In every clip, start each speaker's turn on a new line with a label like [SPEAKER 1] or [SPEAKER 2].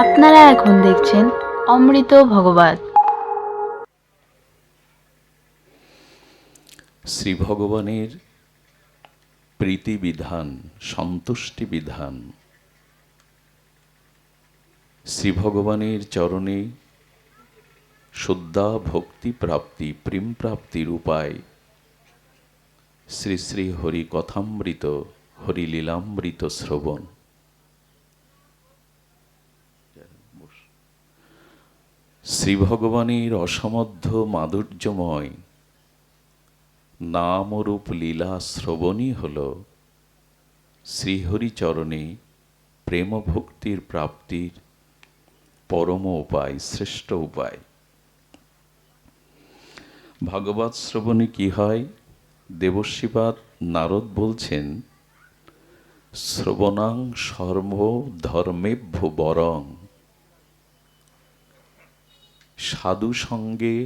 [SPEAKER 1] আপনারা এখন দেখছেন অমৃত ভগবত।
[SPEAKER 2] শ্রী ভগবানের প্রীতি বিধান সন্তুষ্টি বিধান শ্রী ভগবানের চরণে শুদ্ধা ভক্তি প্রাপ্তি, প্রেম প্রাপ্তির উপায় শ্রী শ্রী হরি কথামৃত হরি লীলামৃত শ্রবণ। শ্রী ভগবানের অসমধ্য মাধুর্যময় নামরূপ লীলা শ্রবণই হল শ্রীহরিচরণে প্রেম ভক্তির প্রাপ্তির পরম উপায়, শ্রেষ্ঠ উপায়। ভাগবত শ্রবণে কি হয়? দেবশ্রীপাদ নারদ বলছেন, শ্রবণাং সর্ব ধর্মেভ্য বরং সাধু সঙ্গে,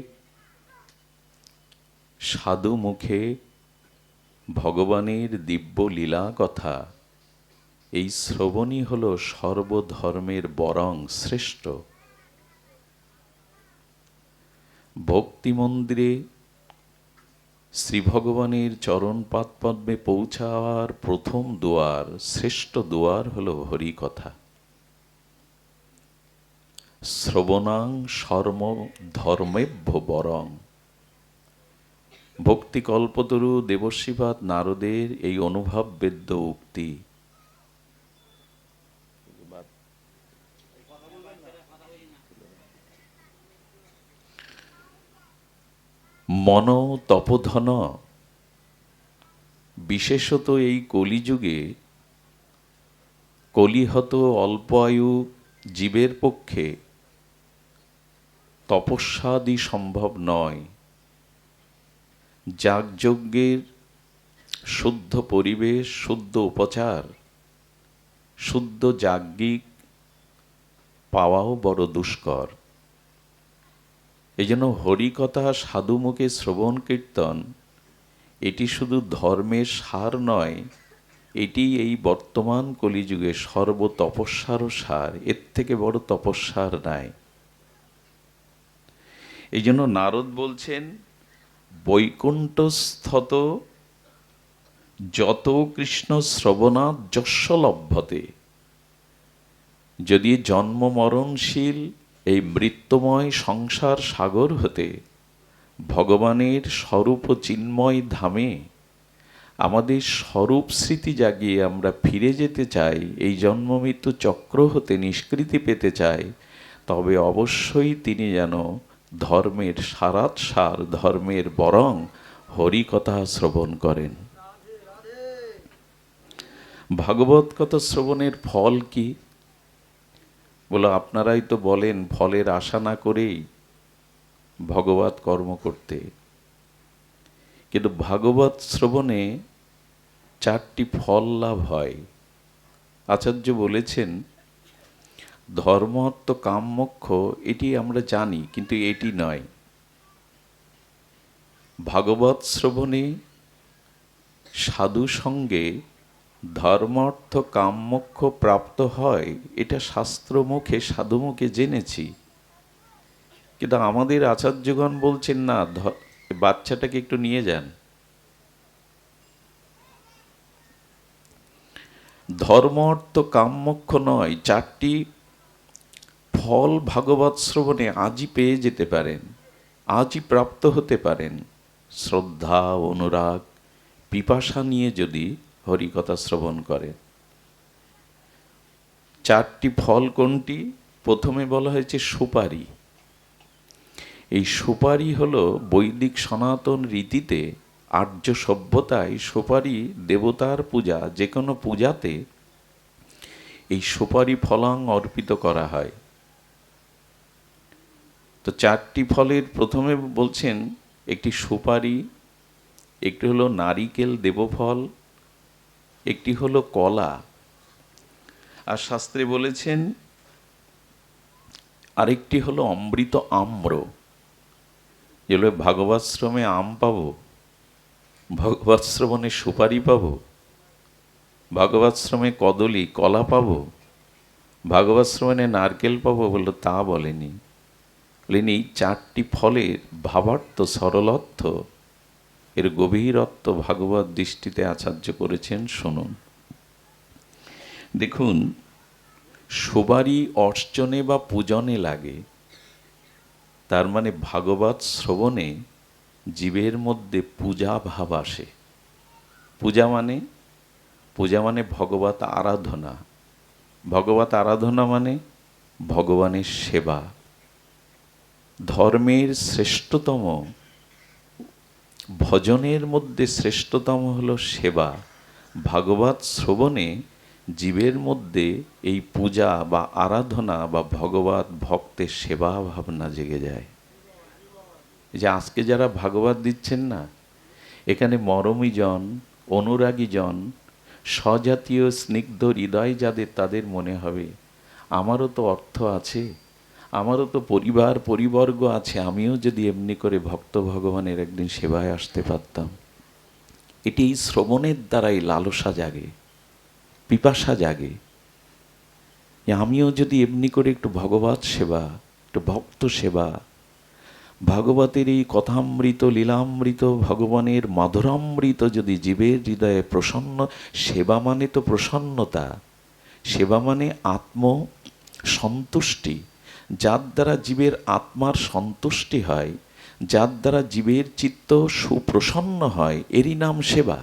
[SPEAKER 2] সাধু মুখে ভগবানের দিব্য লীলা কথা। এই শ্রবণই হল সর্বধর্মের বরং শ্রেষ্ঠ। ভক্তি মন্দিরে শ্রী ভগবানের চরণ পদ্মে পৌঁছাওয়ার প্রথম দুয়ার, শ্রেষ্ঠ দুয়ার হল হরি কথা শ্রবণাং সর্ম ধর্মেভ্য বরং। ভক্তি কল্পতরু দেবশ্রীপাদ নারদের এই অনুভব বেদ্য উক্তি। মন তপধন। বিশেষত এই কলিযুগে কলিহত অল্প আয়ু জীবের পক্ষে তপস্যাদি সম্ভব নয়। যাগযজ্ঞের শুদ্ধ পরিবেশ, শুদ্ধ উপচার, শুদ্ধ যাজ্ঞিক পাওয়াও বড় দুষ্কর। এই জন্য হরিকথা সাধুমুখে শ্রবণ কীর্তন, এটি শুধু ধর্মের সার নয়, এটি এই বর্তমান কলিযুগে সর্ব তপস্যারও সার, এর থেকে বড় তপস্যার নাই। এই জন্য নারদ বলছেন, বৈকুণ্ঠস্থত যত কৃষ্ণ শ্রবণাৎ যশ লভ্যতে। যদি জন্ম মরণশীল এই মৃত্যুময় সংসার সাগর হতে, ভগবানের স্বরূপ চিন্ময় ধামে আমাদের স্বরূপ স্মৃতি জাগিয়ে আমরা ফিরে যেতে চাই, এই জন্ম মৃত্যু চক্র হতে নিষ্কৃতি পেতে চাই, তবে অবশ্যই তিনি যেন ধর্মের সারাত সার, ধর্মের বরং হরিকথা শ্রবণ করেন। ভাগবত কথা শ্রবণের ফল কি? বলো, আপনারাই তো বলেন, ফলের আশা না করেই ভগবত কর্ম করতে। কিন্তু ভাগবত শ্রবণে চারটি ফল লাভ হয়। আচার্য বলেছেন ধর্মত্ব কামমোক্ষ, এটি আমরা জানি, কিন্তু এটি নয়। ভাগবত শ্রবণে সাধু সঙ্গে ধর্মার্থ কামমোক্ষ প্রাপ্ত হয়, এটা শাস্ত্রমুখে, সাধুমুখে জেনেছি। কিন্তু আমাদের আচার্যগণ বলছেন, না বাচ্চাটাকে একটু নিয়ে যান। ধর্ম অর্থ কামমোক্ষ নয়, চারটি ফল ভাগবত শ্রবণে আজই পেয়ে যেতে পারেন, আজই প্রাপ্ত হতে পারেন। শ্রদ্ধা, অনুরাগ, পিপাসা নিয়ে যদি হরিকথা শ্রবণ করেন। চারটি ফল কোনটি? প্রথমে বলা হয়েছে সুপারি। এই সুপারি হল বৈদিক সনাতন রীতিতে আর্য সভ্যতায় সুপারি দেবতার পূজা যে কোনো পূজাতে এই সুপারি ফলাং অর্পিত করা হয়। তো চারটি ফলের প্রথমে বলছেন, একটি সুপারি, একটি হলো নারিকেল দেবফল, একটি হলো কলা। আর শাস্ত্রে বলেছেন, আরেকটি হলো অমৃত আম্র। যেগুলো ভাগবতশ্রমে আম পাবো ভগবৎশ্রবণে সুপারি পাবো ভগবৎশ্রমে কদলী, কলা পাব ভাগবত শ্রবণে নারকেল পাবো বলল তা বলেনি। বলেন এই চারটি ফলের ভাবার্থ সরলর্থ এর গভীরত্ব ভাগবত দৃষ্টিতে আচার্য করেছেন, শুনুন। দেখুন সবারই অর্চনে বা পূজনে লাগে, তার মানে ভাগবত শ্রবণে জীবের মধ্যে পূজা ভাব আসে। পূজা মানে? পূজা মানে ভগবত আরাধনা। ভগবত আরাধনা মানে ভগবানের সেবা। ধর্মের শ্রেষ্ঠতম, ভজনের মধ্যে শ্রেষ্ঠতম হলো সেবা। ভাগবত শ্রবণে জীবের মধ্যে এই পূজা বা আরাধনা বা ভগবত ভক্তের সেবা ভাবনা জেগে যায়। যে আজকে যারা ভাগবত দিচ্ছেন না, এখানে মরমী জন অনুরাগী জন স্বজাতীয় স্নিগ্ধ হৃদয় যাদের তাদের মনে হবে, আমারও তো অর্থ আছে। আমারও তো পরিবার, পরিবর্গ আছে, আমিও যদি এমনি করে ভক্ত ভগবানের একদিন সেবায় আসতে পারতাম। এটি এই শ্রবণের দ্বারাই লালসা জাগে, পিপাসা জাগে। আমিও যদি এমনি করে একটু ভগবত সেবা, একটু ভক্ত সেবা, ভাগবতের এই কথামৃত, লীলামৃত, ভগবানের মাধুরামৃত যদি জীবের হৃদয়ে প্রসন্ন, সেবা মানে তো প্রসন্নতা, সেবা মানে আত্ম সন্তুষ্টি। যার দ্বারা জীবের আত্মার সন্তুষ্টি হয়, যার দ্বারা জীবের চিত্ত সুপ্রসন্ন হয়, এরই নাম সেবা।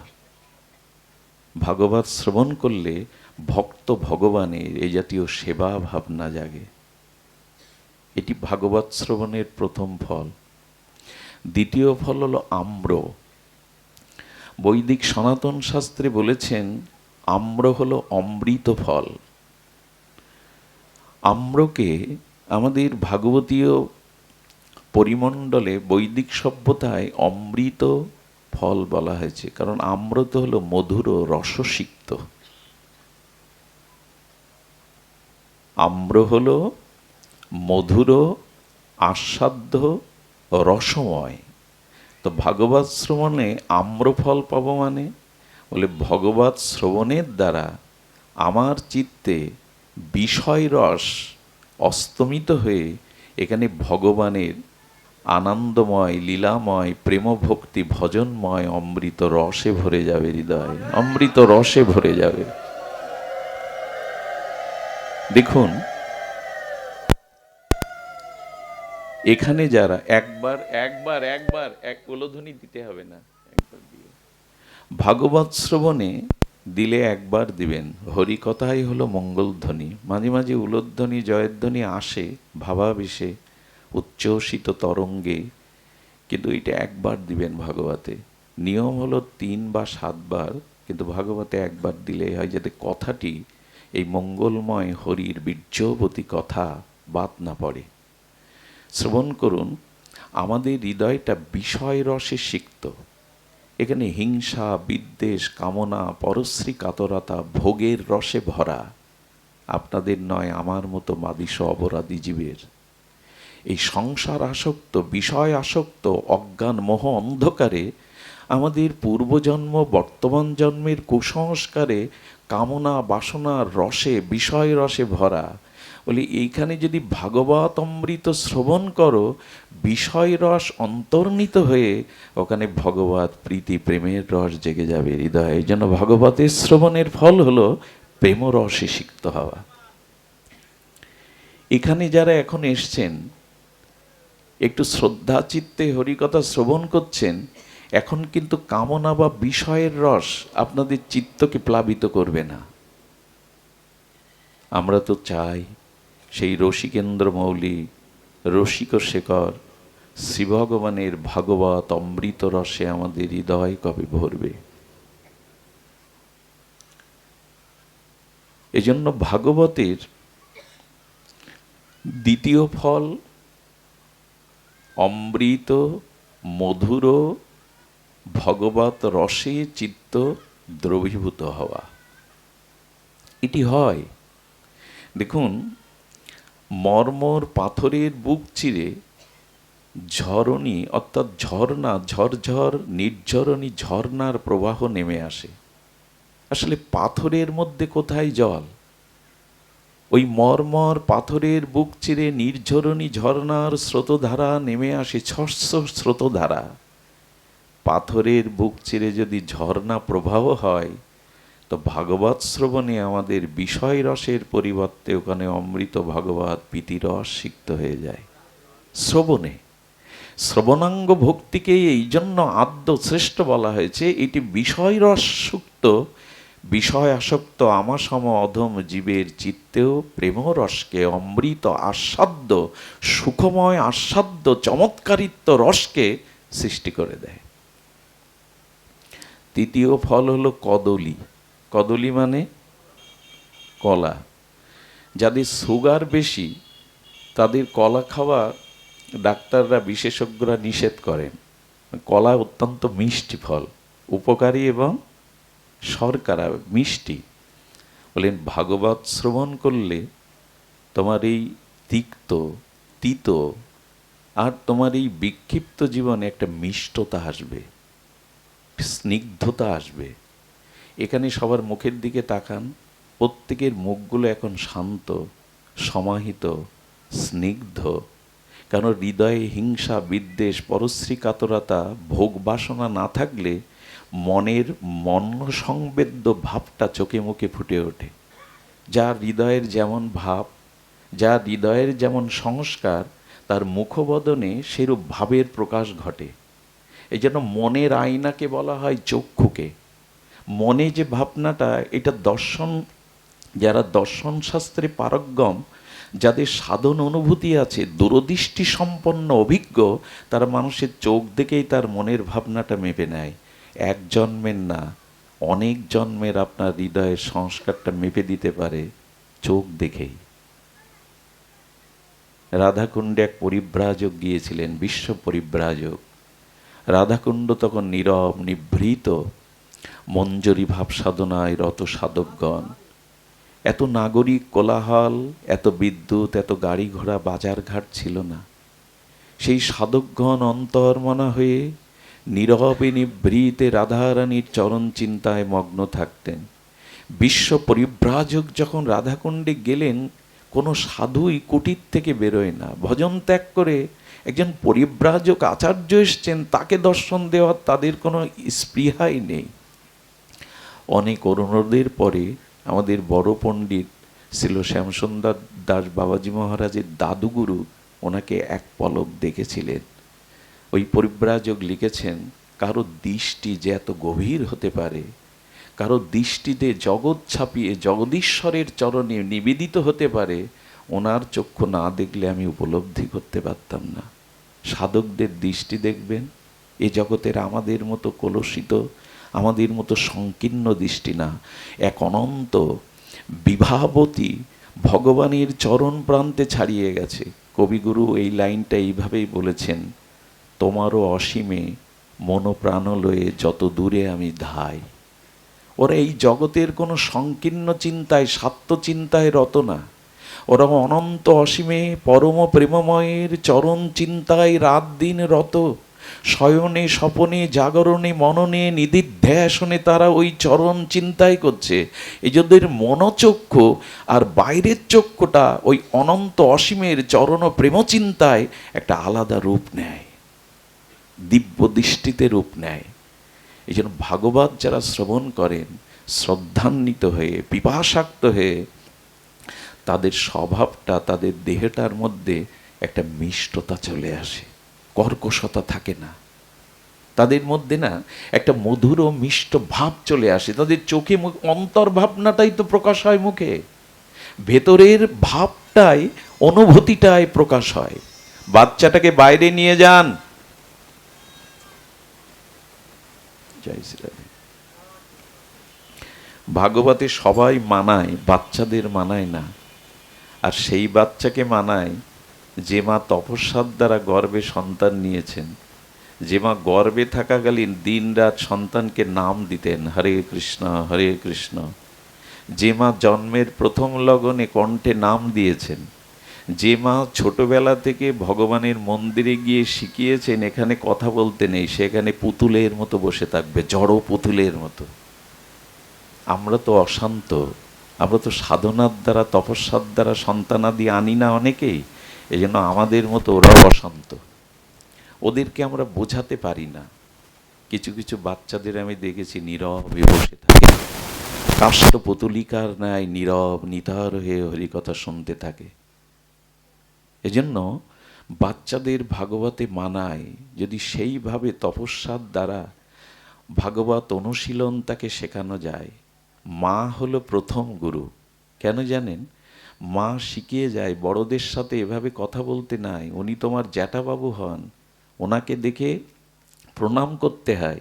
[SPEAKER 2] ভাগবত শ্রবণ করলে ভক্ত ভগবানের এ জাতীয় সেবা ভাবনা জাগে। এটি ভাগবত শ্রবণের প্রথম ফল। দ্বিতীয় ফল হলো আম্র। বৈদিক সনাতন শাস্ত্রে বলেছেন, আম্র হলো অমৃত ফল। আম্রকে আমাদের ভাগবতীয় পরিমণ্ডলে বৈদিক সভ্যতায় অমৃত ফল বলা হয়েছে, কারণ আম্র তো হলো মধুর ও রসসিক্ত। আম্র হল মধুর আস্বাদ্য রসময়। তো ভাগবত শ্রবণে আম্রফল পাবো মানে? বলে ভগবত শ্রবণের দ্বারা আমার চিত্তে বিষয় রস অস্তমিত হয়ে এখানে ভগবানের আনন্দময়, লীলাময়, প্রেমভক্তি, ভজনময় অমৃত রসে ভরে যাবে হৃদয়। অমৃত রসে ভরে যাবে। দেখুন, এখানে যারা একবার একবার একবার, এক উলোধ্বনি দিতে হবে না, একবার দিয়ে। ভাগবত শ্রবণে দিলে একবার দিবেন। হরি কথাই হলো মঙ্গলধ্বনি মাঝে মাঝে উলোধ্বনি জয়ধ্বনি আসে, ভাবাবেশে উচ্চসিত তরঙ্গে। কিন্তু এটা একবার দিবেন ভাগবতে। নিয়ম হলো তিন বা সাতবার কিন্তু ভাগবতে একবার দিলে হয় যাতে কথাটি, এই মঙ্গলময় হরির বীর্যবতী কথা বাদ না পড়ে। শ্রবণ করুন, আমাদের হৃদয়টা বিষয় রসে সিক্ত। এখানে হিংসা, বিদ্বেষ, কামনা, পরশ্রী, কাতরতা, ভোগের রসে ভরা। আপনাদের নয়, আমার মতো মাদিস অপরাধী জীবের। এই সংসার আসক্ত, বিষয় আসক্ত, অজ্ঞান মোহ অন্ধকারে আমাদের পূর্বজন্ম, বর্তমান জন্মের কুসংস্কারে কামনা বাসনার রসে, বিষয় রসে ভরা। বলি, এইখানে যদি ভাগবত অমৃত শ্রবণ করো বিষয় রস অন্তর্নিত হয়ে ওখানে ভগবত প্রীতি, প্রেমের রস জেগে যাবে হৃদয়ে। এই জন্য ভগবতের শ্রবণের ফল হলো প্রেম রসে সিক্ত হওয়া। এখানে যারা এখন এসছেন, একটু শ্রদ্ধা চিত্তে হরিকথা শ্রবণ করছেন, এখন কিন্তু কামনা বা বিষয়ের রস আপনাদের চিত্তকে প্লাবিত করবে না। আমরা তো চাই সেই রসিকেন্দ্র মৌলি, রসিক শেখর, শ্রী ভগবানের ভাগবত অমৃত রসে আমাদের হৃদয় কবে ভরবে? এজন্য ভাগবতের দ্বিতীয় ফল অমৃত, মধুর, ভগবত রসে চিত্ত দ্রবীভূত হওয়া। এটি হয়। দেখুন মর্মর পাথরের বুক চিরে ঝরণী, অর্থাৎ ঝর্ণা, ঝরঝর, নির্ঝরণী ঝর্ণার প্রবাহ নেমে আসে। আসলে পাথরের মধ্যে কোথায় জল? ওই মর্মর পাথরের বুক চিরে নির্ঝরণী ঝর্ণার স্রোতধারা নেমে আসে ছস্য স্রোতধারা। পাথরের বুক চিরে যদি ঝর্ণা প্রবাহ হয় তো ভাগবত শ্রবণে আমাদের বিষয় রসের পরিবর্তে ওখানে অমৃত ভগবত প্রীতিরস সিক্ত হয়ে যায়। শ্রবণে। শ্রবণাঙ্গ ভক্তিকে এই জন্য আদ্য শ্রেষ্ঠ বলা হয়েছে, এটি বিষয় রস সুক্ত বিষয় আসক্ত আমাসম অধম জীবের চিত্তেও প্রেমরসকে অমৃত আস্বাদ্য সুখময় আস্বাদ্য চমৎকারিত্ব রসকে সৃষ্টি করে দেয়। তৃতীয় ফল হলো কদলি। কদলি মানে কলা। যাদের সুগার বেশি, তাদের কলা খাওয়া ডাক্তাররা, বিশেষজ্ঞরা নিষেধ করেন। কলা অত্যন্ত মিষ্টি ফল, উপকারী এবং শর্করা মিষ্টি। বলেন, ভাগবত শ্রবণ করলে তোমার এই তিক্ত, তিত আর তোমার এই বিক্ষিপ্ত জীবনে একটা মিষ্টতা আসবে, স্নিগ্ধতা আসবে। এখানে সবার মুখের দিকে তাকান। প্রত্যেকের মুখগুলো এখন শান্ত, সমাহিত, স্নিগ্ধ। কারণ হৃদয়ে হিংসা, বিদ্বেষ পরশ্রী কাতরতা ভোগ বাসনা না থাকলে মনের মন সংবেদ্য ভাবটা চোখে মুখে ফুটে ওঠে। যা হৃদয়ের যেমন ভাব যা হৃদয়ের যেমন সংস্কার, তার মুখবদনে সেরূপ ভাবের প্রকাশ ঘটে। এই জন্য মনের আয়নাকে বলা হয় চক্ষুকে। মনে যে ভাবনাটা, এটা দর্শন, যারা দর্শন শাস্ত্রে পারজ্ঞম, যাদের সাধন অনুভূতি আছে, দূরদৃষ্টি সম্পন্ন অভিজ্ঞ, তারা মানুষের চোখ দেখেই তার মনের ভাবনাটা মেপে নেয়। এক জন্মের না, অনেক জন্মের আপনার হৃদয়ের সংস্কারটা মেপে দিতে পারে চোখ দেখেই। রাধাকুণ্ডে এক পরিব্রাজক গিয়েছিলেন, বিশ্ব পরিব্রাজক। রাধাকুণ্ড তখন নীরব, নিভৃত মঞ্জরি ভাব সাধনায় রত সাধকগণ। এত নাগরিক কোলাহল, এত বিদ্যুৎ, এত গাড়ি ঘোড়া বাজারঘাট ছিল না। সেই সাধকগণ অন্তর্মনা হয়ে নীরবে নিভৃতে রাধারানীর চরণ চিন্তায় মগ্ন থাকতেন। বিশ্ব পরিব্রাজক যখন রাধাকুণ্ডে গেলেন, কোনো সাধুই কুটির থেকে বেরোয় না। ভজন ত্যাগ করে একজন পরিব্রাজক আচার্য এসছেন, তাকে দর্শন দেওয়ার তাদের কোনো স্পৃহাই নেই। অনেক অনুরোধের পরে আমাদের বড় পণ্ডিত ছিল শ্যামসুন্দর দাস বাবাজি মহারাজের দাদুগুরু, ওনাকে এক পলক দেখেছিলেন। ওই পরিব্রাজক লিখেছেন, কারও দৃষ্টি যে এত গভীর হতে পারে, কারও দৃষ্টিতে জগৎ ছাপিয়ে জগদীশ্বরের চরণে নিবেদিত হতে পারে, ওনার চক্ষু না দেখলে আমি উপলব্ধি করতে পারতাম না। সাধকদের দৃষ্টি দেখবেন, এ জগতের আমাদের মতো কলসিত আমাদের মতো সংকীর্ণ দৃষ্টি না। এক অনন্ত বিভাবতী ভগবানের চরণ প্রান্তে ছাড়িয়ে গেছে। কবিগুরু এই লাইনটা এইভাবেই বলেছেন, তোমারও অসীমে মনোপ্রাণ লয়ে যত দূরে আমি ধাই। ওরা এই জগতের কোনো সংকীর্ণ চিন্তায় স্বার্থ চিন্তায় রত না। ওরা অনন্ত অসীমে পরম প্রেমময়ের চরণ চিন্তায় রাত দিন রত। শয়নে, স্বপনে, জাগরণে, মননে, নিদিধ্যাসনে তারা ওই চরণ চিন্তাই করছে। এই মনোচক্ষু আর বাইরের চক্ষুটা ওই অনন্ত অসীমের চরণ প্রেম চিন্তায় একটা আলাদা রূপ নেয়। দিব্য দৃষ্টিতে রূপ নেয়। এই জন্য ভাগবত যারা শ্রবণ করেন, শ্রদ্ধান্বিত হয়ে, পিপাসাক্ত হয়ে, তাদের স্বভাবটা, তাদের দেহটার মধ্যে একটা মিষ্টতা চলে আসে। কর্কশতা থাকে না। তাদের মধ্যে না একটা মধুর ও মিষ্ট ভাব চলে আসে। তাদের চোখে মুখ অন্তর্ভাবনাটাই তো প্রকাশ হয় মুখে। ভেতরের ভাবটাই, অনুভূতিটাই প্রকাশ হয়। বাচ্চাটাকে বাইরে নিয়ে যান। ভাগবতে সবাই মানায়, বাচ্চাদের মানায় না। আর সেই বাচ্চাকে মানায় যে মা তপস্যার দ্বারা গর্বে সন্তান নিয়েছেন, যে মা গর্বে থাকাকালীন দিন রাত সন্তানকে নাম দিতেন, হরে কৃষ্ণ হরে কৃষ্ণ। যে মা জন্মের প্রথম লগনে কণ্ঠে নাম দিয়েছেন, যে মা ছোটবেলা থেকে ভগবানের মন্দিরে গিয়ে শিখিয়েছেন, এখানে কথা বলতে নেই সেখানে পুতুলের মতো বসে থাকবে, জড়ো পুতুলের মতো। আমরা তো অশান্ত, আমরা তো সাধনার দ্বারা, তপস্যার দ্বারা সন্তানাদি আনি না অনেকেই। এই জন্য আমাদের মতো ওরাও অশান্ত। ওদেরকে আমরা বোঝাতে পারি না। কিছু কিছু বাচ্চাদের আমি দেখেছি নীরবে বসে থাকে। কাষ্ঠ পুতুলিকার ন্যায় নীরব নিতার হয়ে হরিকথা শুনতে থাকে। এজন্য বাচ্চাদের ভাগবতে মানায়, যদি সেইভাবে তপস্যার দ্বারা ভাগবত অনুশীলন তাকে শেখানো যায়। মা হলো প্রথম গুরু। কেন জানেন? মা শিখিয়ে যায়, বড়দের সাথে এভাবে কথা বলতে নাই, উনি তোমার জ্যাঠাবাবু হন, ওনাকে দেখে প্রণাম করতে হয়,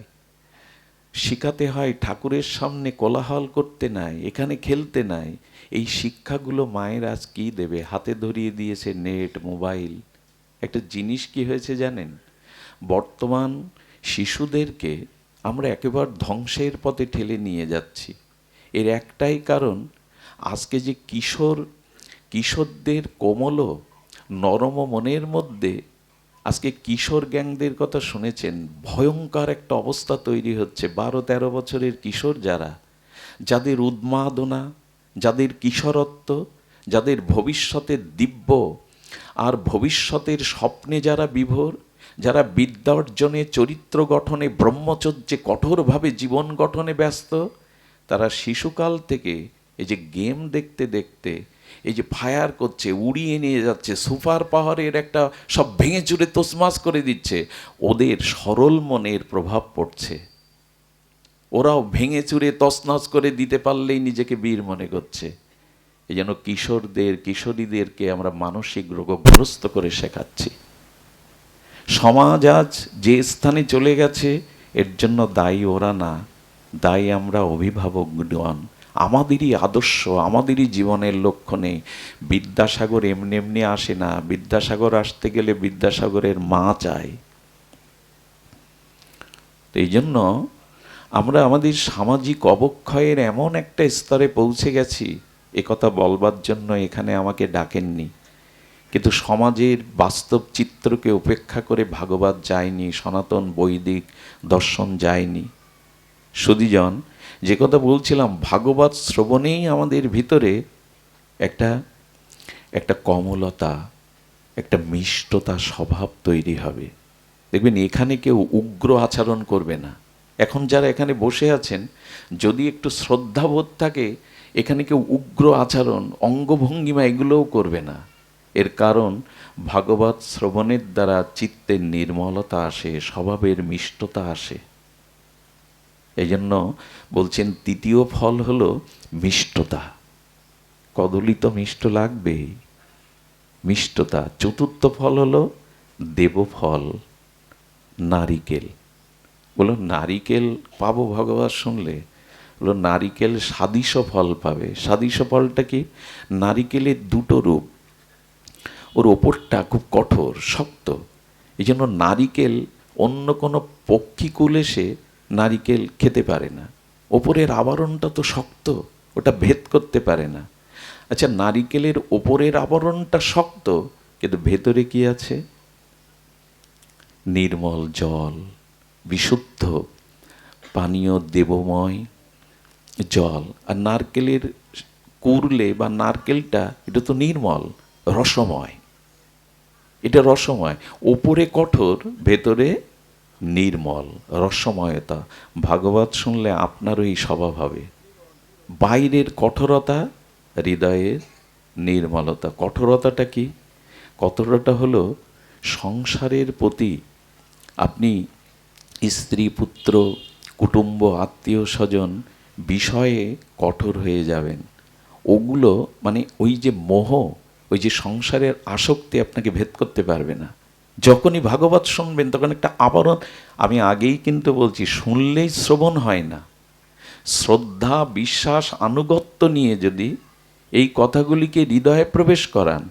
[SPEAKER 2] শিখাতে হয়, ঠাকুরের সামনে কোলাহল করতে নাই, এখানে খেলতে নাই, এই শিক্ষাগুলো মায়ের আজ কী দেবে? হাতে ধরিয়ে দিয়েছে নেট, মোবাইল। একটা জিনিস কি হয়েছে জানেন? বর্তমান শিশুদেরকে আমরা একেবারে ধ্বংসের পথে ঠেলে নিয়ে যাচ্ছি। এর একটাই কারণ, আজকে যে কিশোর কিশোরদের কোমল নরম মনের মধ্যে আজকে কিশোর গ্যাংদের কথা শুনেছেন, ভয়ঙ্কর একটা অবস্থা তৈরি হচ্ছে। বারো তেরো বছরের কিশোর যারা, যাদের উন্মাদনা, যাদের কিশোরত্ব, যাদের ভবিষ্যতের দিব্য আর ভবিষ্যতের স্বপ্নে যারা বিভোর, যারা বিদ্যা অর্জনে, চরিত্র গঠনে, ব্রহ্মচর্যে কঠোরভাবে জীবন গঠনে ব্যস্ত, তারা শিশুকাল থেকে এই যে গেম দেখতে দেখতে এই যে ফায়ার করছে, উড়িয়ে নিয়ে যাচ্ছে সুপার পাহাড়ের একটা সব ভেঙে চুরে তোসমাস করে দিচ্ছে, ওদের সরল মনের প্রভাব পড়ছে। ওরাও ভেঙে চুরে তছনছ করে দিতে পারলেই নিজেকে বীর মনে করছে। এই জন্য কিশোরদের, কিশোরীদেরকে আমরা মানসিক রোগগ্রস্ত করে শেখাচ্ছি। সমাজ আজ যে স্থানে চলে গেছে, এর জন্য দায়ী ওরা না, দায়ী আমরা অভিভাবকগণ আমাদেরই আদর্শ, আমাদেরই জীবনের লক্ষ্যণে বিদ্যাসাগর এমনি এমনি আসে না। বিদ্যাসাগর আসতে গেলে বিদ্যাসাগরের মা চায়। তো এই জন্য আমরা আমাদের সামাজিক অবক্ষয়ের এমন একটা স্তরে পৌঁছে গেছি। কথা বলবার জন্য এখানে আমাকে ডাকেননি। কিন্তু সমাজের বাস্তব চিত্রকে উপেক্ষা করে ভাগবত যায়নি, সনাতন বৈদিক দর্শন যায়নি। সুদীজন যে কথা বলছিলাম, ভাগবত শ্রবণেই আমাদের ভিতরে একটা একটা কমলতা, একটা মিষ্টতা স্বভাব তৈরি হবে। দেখবেন এখানে কেউ উগ্র আচরণ করবে না। এখন যারা এখানে বসে আছেন, যদি একটু শ্রদ্ধাবোধ থাকে, এখানে কেউ উগ্র আচরণ, অঙ্গভঙ্গিমা এগুলোও করবে না। এর কারণ, ভাগবত শ্রবণের দ্বারা চিত্তের নির্মলতা আসে, স্বভাবের মিষ্টতা আসে। এই জন্য বলছেন, তৃতীয় ফল হলো মিষ্টতা। কদলি তো মিষ্ট লাগবেই মিষ্টতা। চতুর্থ ফল হলো দেবফল, নারিকেল। বলো নারিকেল পাবো ভগবান শুনলে? বলো নারিকেল সাদিস ফল পাবে। সাদিশ ফলটা কি? নারিকেলের দুটো রূপ। ওর ওপরটা খুব কঠোর, শক্ত। এই জন্য নারিকেল অন্য কোনো পক্ষী পক্ষীকুল এসে নারিকেল খেতে পারে না। ওপরের আবরণটা তো শক্ত, ওটা ভেদ করতে পারে না। আচ্ছা নারিকেলের ওপরের আবরণটা শক্ত, কিন্তু ভেতরে কি আছে? নির্মল জল, বিশুদ্ধ, পানীয় দেবময় জল। আর নারকেলের কুরলে বা নারকেলটা, এটা তো নির্মল, রসময়। এটা রসময়। ওপরে কঠোর, ভেতরে নির্মল, রসময়তা। ভাগবত শুনলে আপনারও এই স্বভাব হবে। বাইরের কঠোরতা, হৃদয়ের নির্মলতা। কঠোরতাটা কি? কঠোরতা হলো সংসারের প্রতি আপনি স্ত্রী, পুত্র, কুটুম্ব, আত্মীয়, স্বজন বিষয়ে কঠোর হয়ে যাবেন। ওগুলো মানে ওই যে মোহ, ওই যে সংসারের আসক্তি আপনাকে ভেদ করতে পারবে না। যখনই ভাগবত শুনবেন, তখন একটা আবরণ, আমি আগেই কিন্তু বলছি, শুনলেই শ্রবণ হয় না। শ্রদ্ধা, বিশ্বাস, আনুগত্য নিয়ে যদি এই কথাগুলিকে হৃদয়ে প্রবেশ করান,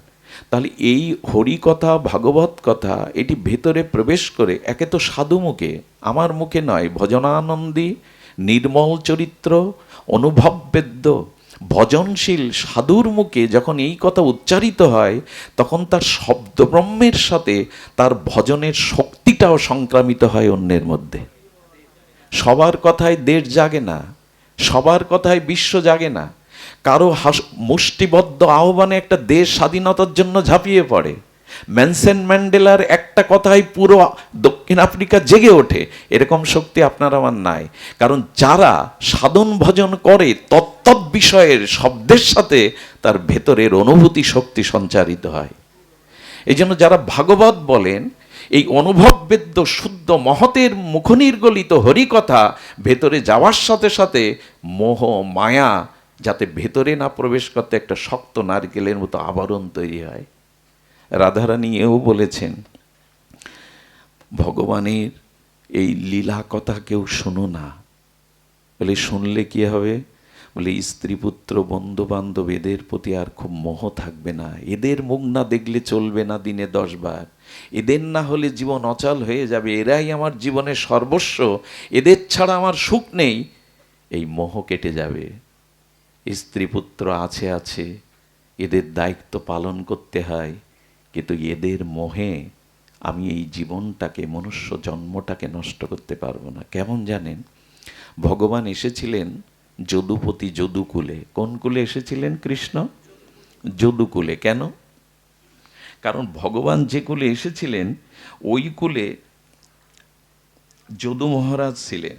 [SPEAKER 2] তাহলে এই হরি কথা ভাগবত কথা, এটি ভেতরে প্রবেশ করে, একে তো সাধু মুখে, আমার মুখে নয়, ভজনানন্দী, নির্মল চরিত্র অনুভববেদ্য ভজনশীল সাধুর মুখে যখন এই কথা উচ্চারিত হয়, তখন তার শব্দব্রহ্মের সাথে তার ভজনের শক্তিটাও সংক্রামিত হয় অন্যের মধ্যে। সবার কথায় দেশ জাগে না, সবার কথায় বিশ্ব জাগে না, কারও হাস- মুষ্টিবদ্ধ আহ্বানে একটা দেশ স্বাধীনতার জন্য ঝাঁপিয়ে পড়ে। ম্যানসেন ম্যান্ডেলার একটা কথাই পুরো দক্ষিণ আফ্রিকা জেগে ওঠে। এরকম শক্তি আপনার আমার নাই। কারণ যারা সাধন ভজন করে তত্ত্ব বিষয়ের শব্দের সাথে তার ভেতরের অনুভূতি শক্তি সঞ্চারিত হয়। এই জন্য যারা ভাগবত বলেন, এই অনুভববেদ্য শুদ্ধ মহতের মুখনির্গলিত হরিকথা ভেতরে যাওয়ার সাথে সাথে মোহ, মায়া, যাতে ভেতরে না প্রবেশ করতে একটা শক্ত নারকেলের মতো আবরণ তৈরি হয়। রাধারানী এও বলেছেন, ভগবানের এই লীলা কথা কেউ শোনো না। বলে, শুনলে কি হবে? বলে স্ত্রী পুত্র বন্ধু বান্ধব এদের প্রতি আর খুব মোহ থাকবে না। এদের মুখ না দেখলে চলবে না দিনে দশ বার। এদের না হলে জীবন অচল হয়ে যাবে। এরাই আমার জীবনের সর্বস্ব। এদের ছাড়া আমার সুখ নেই। এই মোহ কেটে যাবে। স্ত্রী পুত্র আছে আছে। এদের দায়িত্ব পালন করতে হয়। কিন্তু এদের মোহে আমি এই জীবনটাকে, মনুষ্য জন্মটাকে নষ্ট করতে পারব না। কেমন জানেন? ভগবান এসেছিলেন যদুপতি যদুকুলে। কোন কুলে এসেছিলেন কৃষ্ণ? যদুকুলে। কেন? কারণ ভগবান যে কুলে এসেছিলেন, ওই কুলে যদু মহারাজ ছিলেন।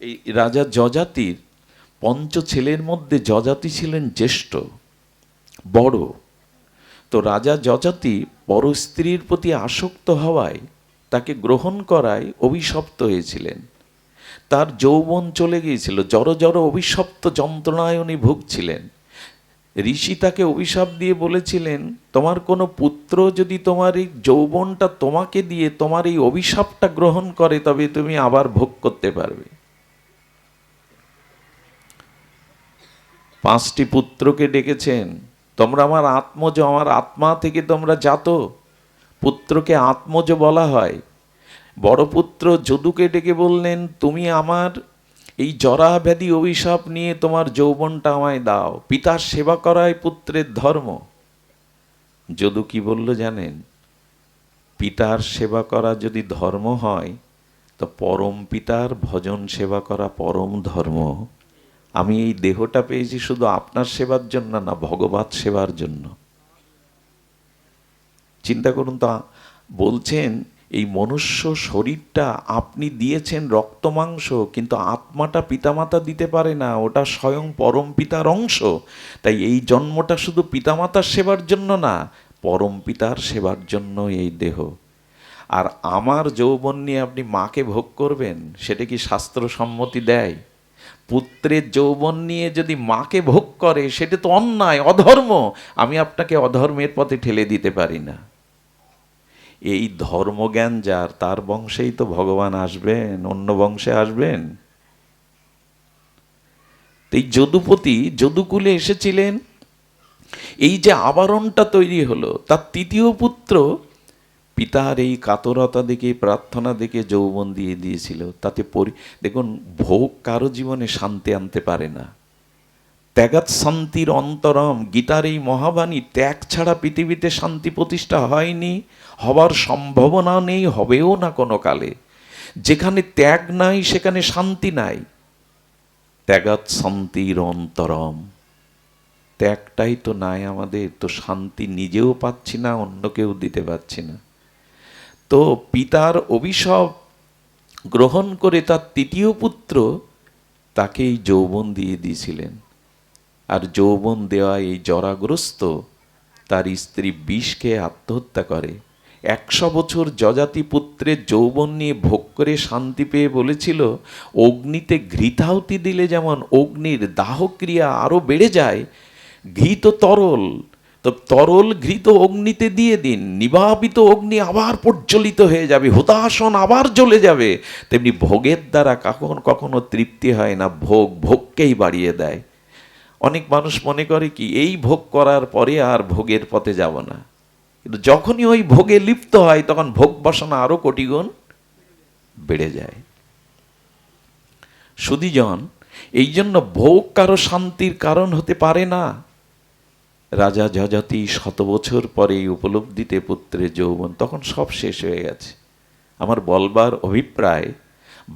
[SPEAKER 2] এই রাজা যজাতির পঞ্চ ছেলের মধ্যে যজাতি ছিলেন জ্যেষ্ঠ, বড়। তো রাজা যজাতি বড় স্ত্রীর প্রতি আসক্ত হওয়ায় তাকে গ্রহণ করায় অভিশপ্ত হয়েছিলেন। তার যৌবন চলে গিয়েছিল, জড় জড় অভিশপ্ত যন্ত্রণায় উনি ভুগছিলেন। ঋষি তাকে অভিশাপ দিয়ে বলেছিলেন, তোমার কোনো পুত্র যদি তোমার এই যৌবনটা তোমাকে দিয়ে তোমার এই অভিশাপটা গ্রহণ করে, তবে তুমি আবার ভোগ করতে পারবে। পাঁচটি পুত্রকে ডেকেছেন। তোমরা আমার আত্মজ, আমার আত্মা থেকে তোমরা জাত। পুত্রকে আত্মজ বলা হয়। বড় পুত্র যদুকে ডেকে বললেন, তুমি আমার এই জরা ব্যাধি অভিশাপ নিয়ে তোমার যৌবনটা আমায় দাও। পিতার সেবা করায় পুত্রের ধর্ম। যদু কি বলল জানেন? পিতার সেবা করা যদি ধর্ম হয়, তো পরম পিতার ভজন সেবা করা পরম ধর্ম। আমি এই দেহটা পেয়েছি শুধু আপনার সেবার জন্য না, ভগবত সেবার জন্য। চিন্তা করুন তা, বলছেন এই মনুষ্য শরীরটা আপনি দিয়েছেন রক্ত মাংস, কিন্তু আত্মাটা পিতামাতা দিতে পারে না, ওটা স্বয়ং পরম পিতার অংশ। তাই এই জন্মটা শুধু পিতামাতার সেবার জন্য না, পরম পিতার সেবার জন্য এই দেহ। আর আমার যৌবন নিয়ে আপনি মাকে ভোগ করবেন, সেটা কি শাস্ত্র সম্মতি দেয়? পুত্রের যৌবন নিয়ে যদি মাকে ভোগ করে, সেটা তো অন্যায়, অধর্ম। আমি আপনাকে অধর্মের পথে ঠেলে দিতে পারি না। এই ধর্মজ্ঞান যার, তার বংশেই তো ভগবান আসবেন, অন্য বংশে আসবেন। এই যদুপতি, যদুকুলে এসেছিলেন। এই যে আবরণটা তৈরি হলো, তার তৃতীয় পুত্র পিতার এই কাতরতা দেখে, প্রার্থনা দেখে যৌবন দিয়ে দিয়েছিল। তাতে পরি, দেখুন, ভোগ কারও জীবনে শান্তি আনতে পারে না। ত্যাগাত শান্তির অন্তরম, গীতার এই মহাবাণী, ত্যাগ ছাড়া পৃথিবীতে শান্তি প্রতিষ্ঠা হয়নি, হবার সম্ভাবনা নেই, হবেও না কোনো কালে। যেখানে ত্যাগ নাই, সেখানে শান্তি নাই। ত্যাগাত শান্তির অন্তরম। ত্যাগটাই তো নাই আমাদের, তো শান্তি নিজেও পাচ্ছি না অন্যকেও দিতে পারছি না। তো পিতার অভিশাপ গ্রহণ করে তার তৃতীয় পুত্র তাকেই যৌবন দিয়ে দিয়েছিলেন। আর যৌবন দেওয়া এই জরাগ্রস্ত তার স্ত্রী বিষকে আত্মহত্যা করে। একশো বছর যজাতি পুত্রের যৌবন নিয়ে ভোগ করে শান্তি পেয়ে বলেছিল, অগ্নিতে ঘৃতাহুতি দিলে যেমন অগ্নির দাহক্রিয়া আরও বেড়ে যায়, ঘৃত তরল তো তরল ঘৃত অগ্নিতে দিয়ে দিন, নিবাপিত অগ্নি আবার প্রজ্বলিত হয়ে যাবে হুতাসন আবার জ্বলে যাবে। তেমনি ভোগের দ্বারা কখন কখনো তৃপ্তি হয় না, ভোগ ভোগকেই বাড়িয়ে দেয়। অনেক মানুষ মনে করে কি, এই ভোগ করার পরে আর ভোগের পথে যাব না। কিন্তু যখনই ওই ভোগে লিপ্ত হয়, তখন ভোগ বাসনা আরও কোটি গুণ বেড়ে যায়। সুদীজন এই জন্য ভোগ কারও শান্তির কারণ হতে পারে না। রাজা যজাতি শত বছর পরে উপলব্ধিতে পুত্রের যৌবন তখন সব শেষ হয়ে গেছে। আমার বলবার অভিপ্রায়,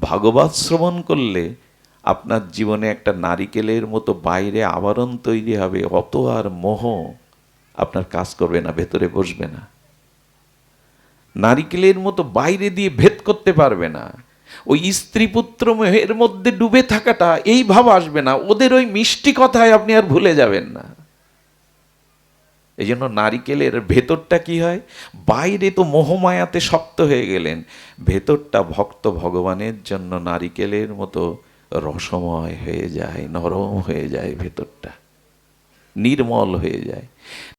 [SPEAKER 2] ভাগবত শ্রবণ করলে আপনার জীবনে একটা নারিকেলের মতো বাইরে আবরণ তৈরি হবে, অত আর মোহ আপনার কাজ করবে না, ভেতরে বসবে না। নারিকেলের মতো বাইরে দিয়ে ভেদ করতে পারবে না। ওই স্ত্রী পুত্র মেহের মধ্যে ডুবে থাকাটা, এই ভাব আসবে না। ওদের ওই মিষ্টি কথায় আপনি আর ভুলে যাবেন না। এই জন্য নারিকেলের ভেতরটা কি হয়? বাইরে তো মোহমায়াতে শক্ত হয়ে গেলেন। ভেতরটা ভক্ত ভগবানের জন্য নারিকেলের মতো রসময় হয়ে যায়, নরম হয়ে যায় ভেতরটা। নির্মল হয়ে যায়।